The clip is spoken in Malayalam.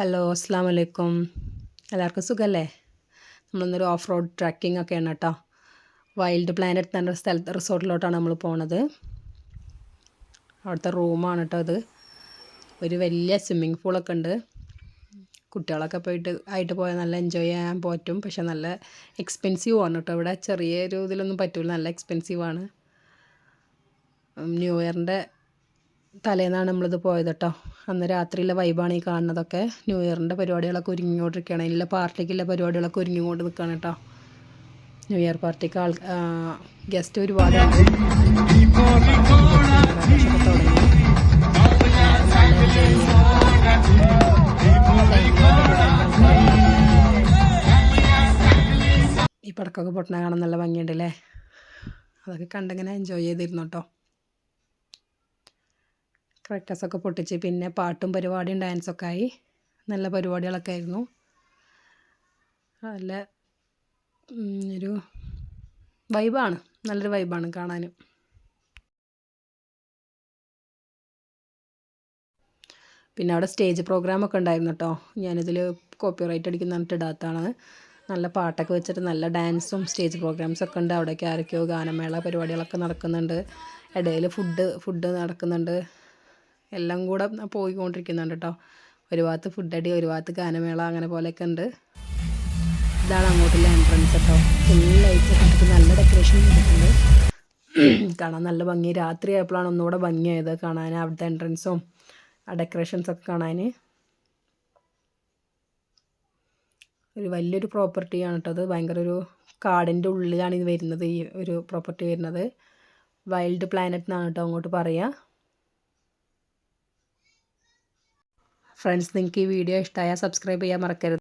ഹലോ അസ്സാം വലൈക്കും എല്ലാവർക്കും സുഖമല്ലേ നമ്മളിന്നൊരു ഓഫ് റോഡ് ട്രക്കിംഗ് ഒക്കെയാണ് കേട്ടോ വൈൽഡ് പ്ലാനറ്റ് എന്ന സ്ഥലത്ത് റിസോർട്ടിലോട്ടാണ് നമ്മൾ പോണത്. അവിടുത്തെ റൂമാണ് കേട്ടോ അത് ഒരു വലിയ സ്വിമ്മിങ് പൂളൊക്കെ ഉണ്ട് കുട്ടികളൊക്കെ പോയിട്ട് ആയിട്ട് പോയാൽ നല്ല എൻജോയ് ചെയ്യാൻ പറ്റും. പക്ഷെ നല്ല എക്സ്പെൻസീവ് ആണ് കേട്ടോ ഇവിടെ. ചെറിയൊരു ഇതിലൊന്നും പറ്റില്ല നല്ല എക്സ്പെൻസീവ് ആണ്. ന്യൂ ഇയറിന്റെ തലേന്നാണ് നമ്മളിത് പോയത് കേട്ടോ അന്ന് രാത്രിയിലെ വൈബാണ് ഈ കാണുന്നതൊക്കെ. ന്യൂ ഇയറിന്റെ പരിപാടികളൊക്കെ ഒരുങ്ങിക്കൊണ്ടിരിക്കുകയാണ്. ഇല്ല പാർട്ടിക്കുള്ള പരിപാടികളൊക്കെ ഒരുങ്ങിക്കൊണ്ട് നിൽക്കുകയാണ് കേട്ടോ ന്യൂ ഇയർ പാർട്ടിക്ക് ആൾ ഗസ്റ്റ് ഒരുപാട് ഈ പടക്കമൊക്കെ പൊട്ടണ കാണാൻ നല്ല ഭംഗിയുണ്ടല്ലേ? അതൊക്കെ കണ്ടിങ്ങനെ എൻജോയ് ചെയ്തിരുന്നു കേട്ടോ ക്രാക്കർസൊക്കെ പൊട്ടിച്ച് പിന്നെ പാട്ടും പരിപാടിയും ഡാൻസൊക്കെ ആയി നല്ല പരിപാടികളൊക്കെ ആയിരുന്നു. നല്ല ഒരു വൈബാണ്. നല്ലൊരു വൈബാണ് കാണാനും. പിന്നെ അവിടെ സ്റ്റേജ് പ്രോഗ്രാമൊക്കെ ഉണ്ടായിരുന്നു കേട്ടോ ഞാനിതിൽ കോപ്പിറൈറ്റ് അടിക്കുന്ന ഇടാത്തതാണ് നല്ല പാട്ടൊക്കെ വെച്ചിട്ട് നല്ല ഡാൻസും സ്റ്റേജ് പ്രോഗ്രാംസ് ഒക്കെ ഉണ്ട്. അവിടേക്ക് ആരൊക്കെയോ ഗാനമേള പരിപാടികളൊക്കെ നടക്കുന്നുണ്ട്. ഇടയിൽ ഫുഡ് ഫുഡ് നടക്കുന്നുണ്ട്. എല്ലാം കൂടെ പോയിക്കൊണ്ടിരിക്കുന്നുണ്ട് കേട്ടോ ഒരു ഭാഗത്ത് ഫുഡ് അടി ഒരു ഭാഗത്ത് ഗാനമേള അങ്ങനെ പോലെയൊക്കെ ഉണ്ട്. ഇതാണ് അങ്ങോട്ടുള്ള എൻട്രൻസ് കേട്ടോ ഫുൾ ലൈറ്റ് കണ്ടിട്ട് നല്ല ഡെക്കറേഷൻ ചെയ്തിട്ടുണ്ട്. കാണാൻ നല്ല ഭംഗി. രാത്രി ആയപ്പോഴാണ് ഒന്നുകൂടെ ഭംഗിയായത് കാണാൻ. അവിടുത്തെ എൻട്രൻസും ആ ഡെക്കറേഷൻസൊക്കെ കാണാൻ. ഒരു വലിയൊരു പ്രോപ്പർട്ടിയാണ് കേട്ടോ അത്. ഭയങ്കര ഒരു കാടിന്റെ ഉള്ളിലാണ് ഇത് വരുന്നത് ഈ ഒരു പ്രോപ്പർട്ടി വരുന്നത്. വൈൽഡ് പ്ലാനറ്റ് എന്നാണ് കേട്ടോ അങ്ങോട്ട് പറയുക ഫ്രണ്ട്സ് നിങ്ങൾക്ക് ഈ വീഡിയോ ഇഷ്ടമായാൽ സബ്സ്ക്രൈബ് ചെയ്യാൻ മറക്കരുത്.